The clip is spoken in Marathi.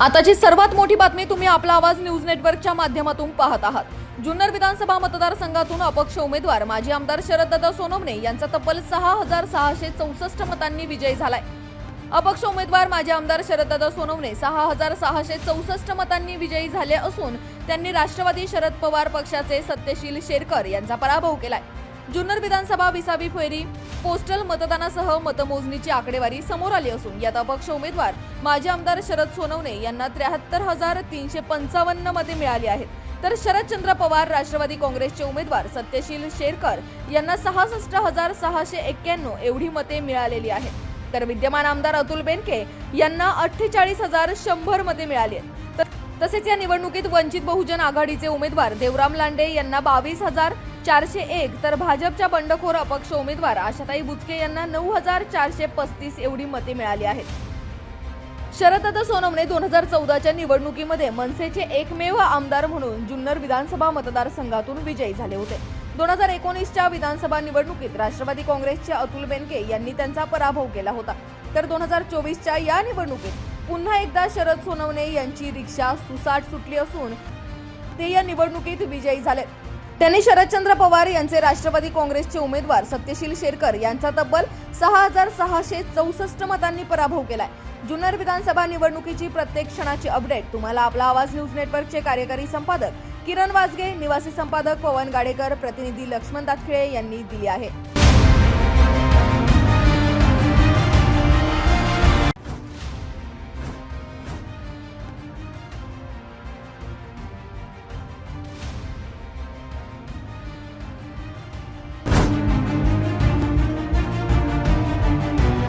आताची सर्वात मोठी बातमी तुम्ही आपला आवाज न्यूज नेटवर्कच्या माध्यमातून पाहत आहात. जुन्नर विधानसभा मतदारसंघातून अपक्ष उमेदवार माजी आमदार शरददादा सोनवणे यांचा तब्बल सहा हजार सहाशे चौसष्ट मतांनी विजय झालाय. अपक्ष उमेदवार माजी आमदार शरददादा सोनवणे सहा हजार सहाशे चौसष्ट मतांनी विजयी झाले असून त्यांनी राष्ट्रवादी शरद पवार पक्षाचे सत्यशील शेरकर यांचा पराभव केलाय. जुन्नर विधानसभा विसावी फेरी. पोस्टल मतदानासह मतमोजणीची आकडेवारी समोर आली असून यात अपक्ष उमेदवार माजी आमदार शरद सोनवणे यांना त्र्याहत्तर हजार तीनशे पंचावन्न मते मिळाली आहेत. तर शरदचंद्र पवार राष्ट्रवादी काँग्रेसचे उमेदवार सत्यशील शेरकर यांना सहासष्ट हजार सहाशे एक्क्याण्णव एवढी मते मिळालेली आहेत. तर विद्यमान आमदार अतुल बेनके यांना अठ्ठेचाळीस हजार शंभर मते मिळाली आहेत. तर- तसेच या निवडणुकीत वंचित बहुजन आघाडीचे उमेदवार देवराम लांडे यांना बावीस हजार चारशे एक तर भाजपच्या बंडखोर अपक्ष उमेदवार आशाताई बुचके यांना नऊ हजार चारशे पस्तीस एवढी मते मिळाली आहेत. शरदत्त सोनवणे दोन हजार चौदाच्या निवडणुकीमध्ये मनसेचे एकमेव आमदार म्हणून जुन्नर विधानसभा मतदारसंघातून विजयी झाले होते. दोन हजार एकोणीसच्या विधानसभा निवडणुकीत राष्ट्रवादी काँग्रेसचे अतुल बेनके यांनी त्यांचा पराभव केला होता. तर दोन हजार चोवीसच्या या निवडणुकीत पुन्हा एकदा शरद सोनवणे यांची रिक्षा सुसाट सुटली असून ते या निवडणुकीत विजयी झाले. त्यांनी शरदचंद्र पवार यांचे राष्ट्रवादी काँग्रेसचे उमेदवार सत्यशील शेरकर यांचा तब्बल सहा हजार सहाशे चौसष्ट मतांनी पराभव केलाय. जुन्नर विधानसभा निवडणुकीची प्रत्येक क्षणाची अपडेट. तुम्हाला आपला आवाज न्यूज नेटवर्कचे कार्यकारी संपादक किरण वाजगे निवासी संपादक पवन गाडेकर प्रतिनिधी लक्ष्मण दातखिळे यांनी दिली आहे.